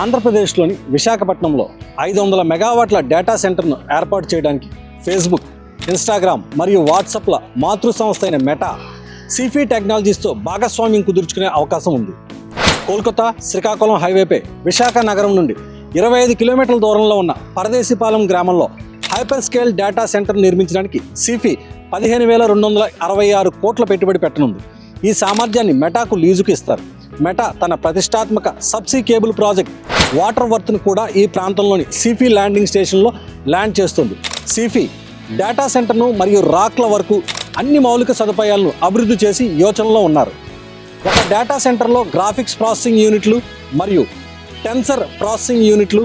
ఆంధ్రప్రదేశ్లోని విశాఖపట్నంలో ఐదు వందల మెగావాట్ల డేటా సెంటర్ను ఏర్పాటు చేయడానికి ఫేస్బుక్ ఇన్స్టాగ్రామ్ మరియు వాట్సాప్ల మాతృ సంస్థ అయిన మెటా సిఫీ టెక్నాలజీస్తో భాగస్వామ్యం కుదుర్చుకునే అవకాశం ఉంది. కోల్కతా శ్రీకాకుళం హైవేపై విశాఖ నగరం నుండి ఇరవై ఐదు కిలోమీటర్ల దూరంలో ఉన్న పరదేశిపాలెం గ్రామంలో హైపర్ స్కేల్ డేటా సెంటర్ నిర్మించడానికి సిఫీ పదిహేను వేల రెండు వందల అరవై ఆరు కోట్ల పెట్టుబడి పెట్టనుంది. ఈ సామర్థ్యాన్ని మెటాకు లీజుకు ఇస్తారు. మెటా తన ప్రతిష్టాత్మక సబ్సీ కేబుల్ ప్రాజెక్ట్ వాటర్ వర్త్ను కూడా ఈ ప్రాంతంలోని సిఫీ ల్యాండింగ్ స్టేషన్లో ల్యాండ్ చేస్తుంది. సిఫీ డేటా సెంటర్ను మరియు రాక్ల వరకు అన్ని మౌలిక సదుపాయాలను అభివృద్ధి చేసి యోచనలో ఉన్నారు. ఒక డేటా సెంటర్లో గ్రాఫిక్స్ ప్రాసెసింగ్ యూనిట్లు మరియు టెన్సర్ ప్రాసెసింగ్ యూనిట్లు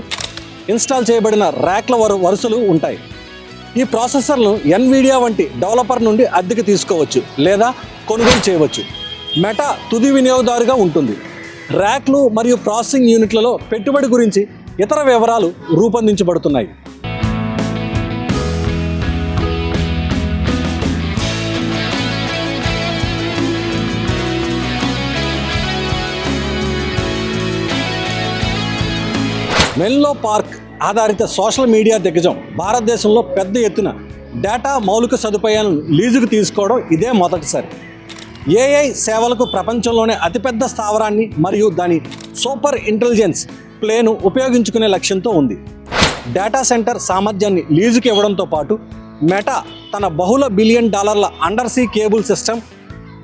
ఇన్స్టాల్ చేయబడిన ర్యాక్ల వరు వరుసలు ఉంటాయి. ఈ ప్రాసెసర్లను ఎన్వీడియా వంటి డెవలపర్ నుండి అద్దెకి తీసుకోవచ్చు లేదా కొనుగోలు చేయవచ్చు. మెటా తుది వినియోగదారుగా ఉంటుంది. ర్యాక్లు మరియు ప్రాసెసింగ్ యూనిట్లలో పెట్టుబడి గురించి ఇతర వివరాలు రూపొందించబడుతున్నాయి. మెల్లో పార్క్ ఆధారిత సోషల్ మీడియా దిగ్గజం భారతదేశంలో పెద్ద ఎత్తున డేటా మౌలిక సదుపాయాలను లీజుకు తీసుకోవడం ఇదే మొదటిసారి. ఏఐ సేవలకు ప్రపంచంలోనే అతిపెద్ద స్థావరాన్ని మరియు దాని సూపర్ ఇంటెలిజెన్స్ ప్లేను ఉపయోగించుకునే లక్ష్యంతో ఉంది. డేటా సెంటర్ సామర్థ్యాన్ని లీజుకి ఇవ్వడంతో పాటు మెటా తన బహుళ బిలియన్ డాలర్ల అండర్సీ కేబుల్ సిస్టమ్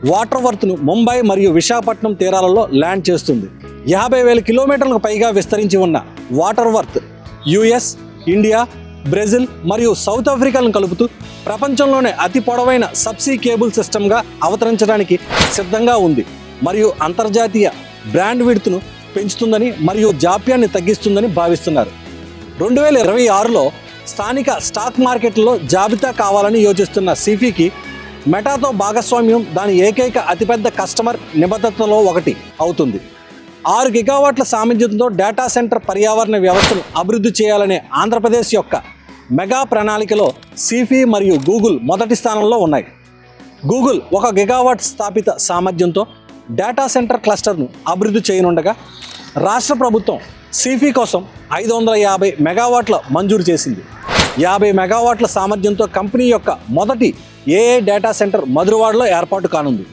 వాటర్ వర్త్ను ముంబై మరియు విశాఖపట్నం తీరాలలో ల్యాండ్ చేస్తుంది. యాభై వేల కిలోమీటర్లకు పైగా విస్తరించి ఉన్న Waterworth US India Brazil మరియు సౌత్ ఆఫ్రికాలను కలుపుతూ ప్రపంచంలోనే అతి పొడవైన సబ్సీ కేబుల్ సిస్టమ్గా అవతరించడానికి సిద్ధంగా ఉంది. మరియు అంతర్జాతీయ బ్రాండ్ విడుతును పెంచుతుందని మరియు జాప్యాన్ని తగ్గిస్తుందని భావిస్తున్నారు. రెండు వేల ఇరవై ఆరులో స్థానిక స్టాక్ మార్కెట్లో జాబితా కావాలని యోచిస్తున్న సిఫీకి మెటాతో భాగస్వామ్యం దాని ఏకైక అతిపెద్ద కస్టమర్ నిబద్ధతలో ఒకటి అవుతుంది. ఆరు గిగావాట్ల సామర్థ్యంతో డేటా సెంటర్ పర్యావరణ వ్యవస్థను అభివృద్ధి చేయాలనే ఆంధ్రప్రదేశ్ యొక్క మెగా ప్రణాళికలో సిఫీ మరియు గూగుల్ మొదటి స్థానంలో ఉన్నాయి. గూగుల్ ఒక గిగావాట్ స్థాపిత సామర్థ్యంతో డేటా సెంటర్ క్లస్టర్ను అభివృద్ధి చేయనుండగా రాష్ట్ర ప్రభుత్వం సిఫీ కోసం ఐదు వందల యాభై మెగావాట్ల మంజూరు చేసింది. యాభై మెగావాట్ల సామర్థ్యంతో కంపెనీ యొక్క మొదటి ఏఐ డేటా సెంటర్ మధురవాడలో ఏర్పాటు కానుంది.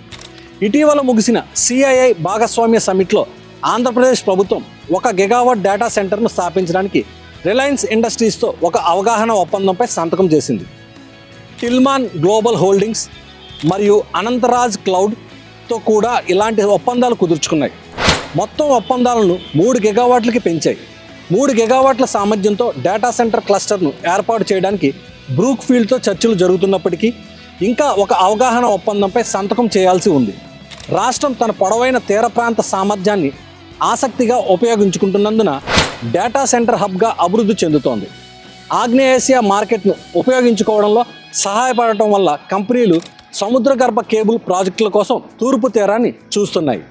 ఇటీవల ముగిసిన సిఐఐ భాగస్వామ్య సమిట్లో ఆంధ్రప్రదేశ్ ప్రభుత్వం ఒక గిగావాట్ డేటా సెంటర్ను స్థాపించడానికి రిలయన్స్ ఇండస్ట్రీస్తో ఒక అవగాహన ఒప్పందంపై సంతకం చేసింది. టిల్మాన్ గ్లోబల్ హోల్డింగ్స్ మరియు అనంతరాజ్ క్లౌడ్తో కూడా ఇలాంటి ఒప్పందాలు కుదుర్చుకున్నాయి. మొత్తం ఒప్పందాలను మూడు గిగావాట్లకి పెంచాయి. మూడు గిగావాట్ల సామర్థ్యంతో డేటా సెంటర్ క్లస్టర్ను ఏర్పాటు చేయడానికి బ్రూక్ ఫీల్డ్తో చర్చలు జరుగుతున్నప్పటికీ ఇంకా ఒక అవగాహన ఒప్పందంపై సంతకం చేయాల్సి ఉంది. రాష్ట్రం తన పొడవైన తీర ప్రాంత సామర్థ్యాన్ని ఆసక్తిగా ఉపయోగించుకుంటున్నందున డేటా సెంటర్ హబ్గా అభివృద్ధి చెందుతోంది. ఆగ్నేయాసియా మార్కెట్ను ఉపయోగించుకోవడంలో సహాయపడటం వల్ల కంపెనీలు సముద్రగర్భ కేబుల్ ప్రాజెక్టుల కోసం తూర్పు తీరాన్ని చూస్తున్నాయి.